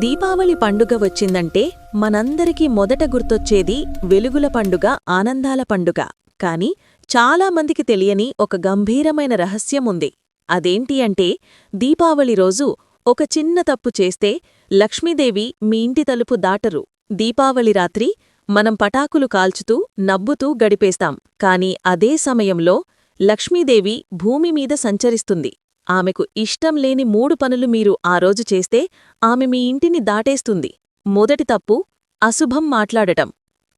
దీపావళి పండుగ వచ్చిందంటే మనందరికీ మొదట గుర్తొచ్చేది వెలుగుల పండుగ ఆనందాల పండుగ. కాని చాలామందికి తెలియని ఒక గంభీరమైన రహస్యం ఉంది. అదేంటి అంటే దీపావళి రోజు ఒక చిన్న తప్పు చేస్తే లక్ష్మీదేవి మీ ఇంటి తలుపు దాటరు. దీపావళి రాత్రి మనం పటాకులు కాల్చుతూ నవ్వుతూ గడిపేస్తాం. కాని అదే సమయంలో లక్ష్మీదేవి భూమి మీద సంచరిస్తుంది. ఆమెకు ఇష్టం లేని మూడు పనులు మీరు ఆ రోజు చేస్తే ఆమె మీ ఇంటిని దాటేస్తుంది. మొదటి తప్పు అశుభం మాట్లాడటం.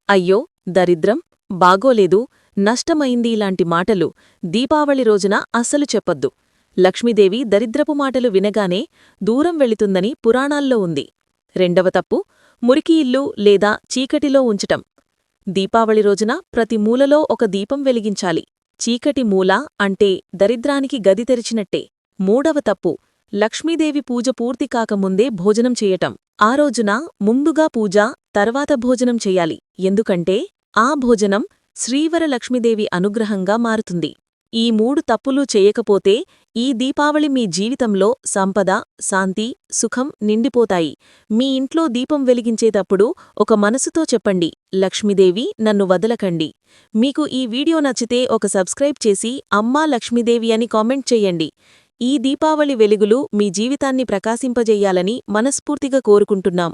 అయ్యో దరిద్రం బాగోలేదు నష్టమైంది ఇలాంటి మాటలు దీపావళి రోజున అస్సలు చెప్పొద్దు. లక్ష్మీదేవి దరిద్రపు మాటలు వినగానే దూరం వెళుతుందని పురాణాల్లో ఉంది. రెండవ తప్పు మురికి ఇల్లు లేదా చీకటిలో ఉంచటం. దీపావళి రోజున ప్రతి మూలలో ఒక దీపం వెలిగించాలి. చీకటి మూల అంటే దరిద్రానికి గది తెరిచినట్టే. మూడవ తప్పు. లక్ష్మీదేవి పూజ పూర్తి కాకముందే భోజనం చేయటం. ఆ రోజున ముందుగా పూజ తర్వాత భోజనం చెయ్యాలి ఎందుకంటే ఆ భోజనం శ్రీవర లక్ష్మీదేవి అనుగ్రహంగా మారుతుంది. ఈ మూడు తప్పులు చేయకపోతే ఈ దీపావళి మీ జీవితంలో సంపద శాంతి సుఖం నిండిపోతాయి. మీ ఇంట్లో దీపం వెలిగించేటప్పుడు ఒక మనసుతో చెప్పండి లక్ష్మీదేవి నన్ను వదలకండి. మీకు ఈ వీడియో నచ్చితే ఒక సబ్స్క్రైబ్ చేసి అమ్మా లక్ష్మీదేవి అని కామెంట్ చెయ్యండి ఈ దీపావళి వెలుగులు మీ జీవితాన్ని ప్రకాశింపజెయ్యాలని మనస్ఫూర్తిగా కోరుకుంటున్నాం.